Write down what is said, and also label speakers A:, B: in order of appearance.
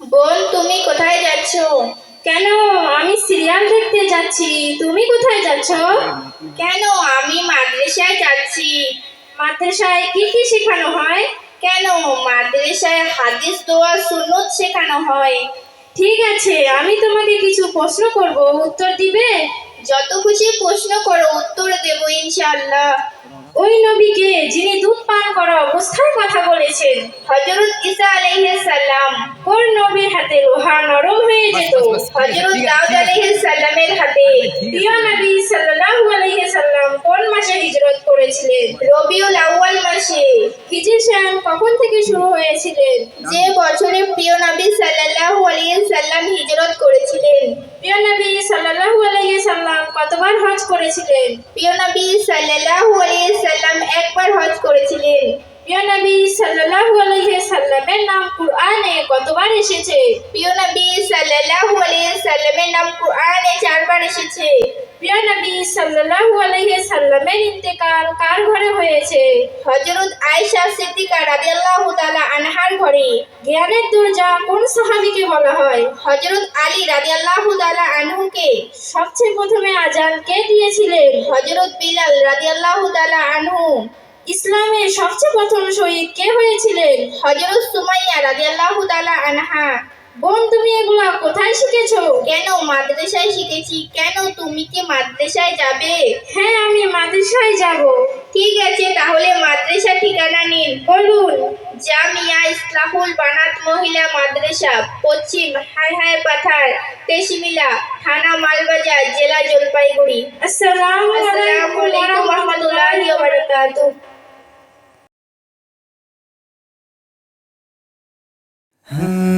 A: বোন, তুমি কোথায় যাচ্ছ?
B: কেন? আমি সিরিয়াল দেখতে যাচ্ছি। তুমি কোথায় যাচ্ছ?
A: কেন? আমি মাদ্রাসায় যাচ্ছি।
B: মাদ্রাসায় কি কি শেখানো হয়?
A: কেন? মাদ্রাসায় হাদিস, দোয়া, সুন্নত শেখানো হয়।
B: ঠিক আছে, আমি তোমাকে কিছু প্রশ্ন করব। উত্তর দিবে?
A: যত খুশি প্রশ্ন করো উত্তর দেবো ইনশাআল্লাহ।
B: ওই নবীকে যিনি দুধ পান করা অবস্থায় কথা বলেছেন
A: হজরত ঈসা আলাইহিস সালাম
B: কোন নবীর হাতে লোহা নরম হয়ে যেত।
A: হজরত দাউদ আলাইহিস সালামের হাতে
B: প্রিয় নবী সাল্লাল্লাহু আলাইহি সাল্লাম কোন মাসে হিজরত করেছিলেন?
A: রবিউল আউয়াল মাসে।
B: হিজরত কখন থেকে শুরু হয়েছিলেন?
A: যে বছরে প্রিয় নবী সাল্লাল্লাহু আলাইহি সাল্লাম
B: কতবার হজ করেছিলেন।
A: প্রিয় নবী সাল্লাল্লাহু আলাইহি সাল্লাম একবার হজ করেছিলেন।
B: প্রিয় নবী সাল্লাল্লাহু আলাইহি সাল্লামের নাম কুরআনে কতবার এসেছে।
A: প্রিয় নবী সাল্লাল্লাহু সাল্লামের নাম কোরআনে চারবার এসেছে।
B: প্রিয় নবী সাল্লাল্লাহু আলাইহি সাল্লামের ইন্তেকাল কার ঘরে হয়েছে?
A: হযরত আয়েশা সিদ্দিকা রাদিয়াল্লাহু তাআলা আনহার ঘরে।
B: জ্ঞানের দরজা কোন সাহাবীকে বলা হয়?
A: হযরত আলী রাদিয়াল্লাহু তাআলা আনহুকে।
B: সবচেয়ে প্রথমে আজান কে দিয়েছিলেন?
A: হযরত বিলাল রাদিয়াল্লাহু তাআলা আনহু।
B: ইসলামের সবচেয়ে প্রথম শহীদ কে হয়েছিলেন?
A: হযরত সুমাইয়া রাদিয়াল্লাহু তাআলা আনহা।
B: বোন তুমি এগুলা কোথায় শিখেছো?
A: কেন মাদ্রাসায় শিখেছি? কেন তুমি কি মাদ্রাসায় যাবে?
B: হ্যাঁ আমি মাদ্রাসায় যাব।
A: ঠিক আছে তাহলে মাদ্রাসা ঠিকানা নিন।
B: বলুন
A: জামিয়া ইসলাহুল বানাত মহিলা মাদ্রাসা পশ্চিম হাই হাই পাথার তেশমিলা থানা মালবাজার জেলা জলপাইগুড়ি।
B: আসসালামু আলাইকুম ওয়া
A: রাহমাতুল্লাহি ওয়া বারাকাতুহু
C: ha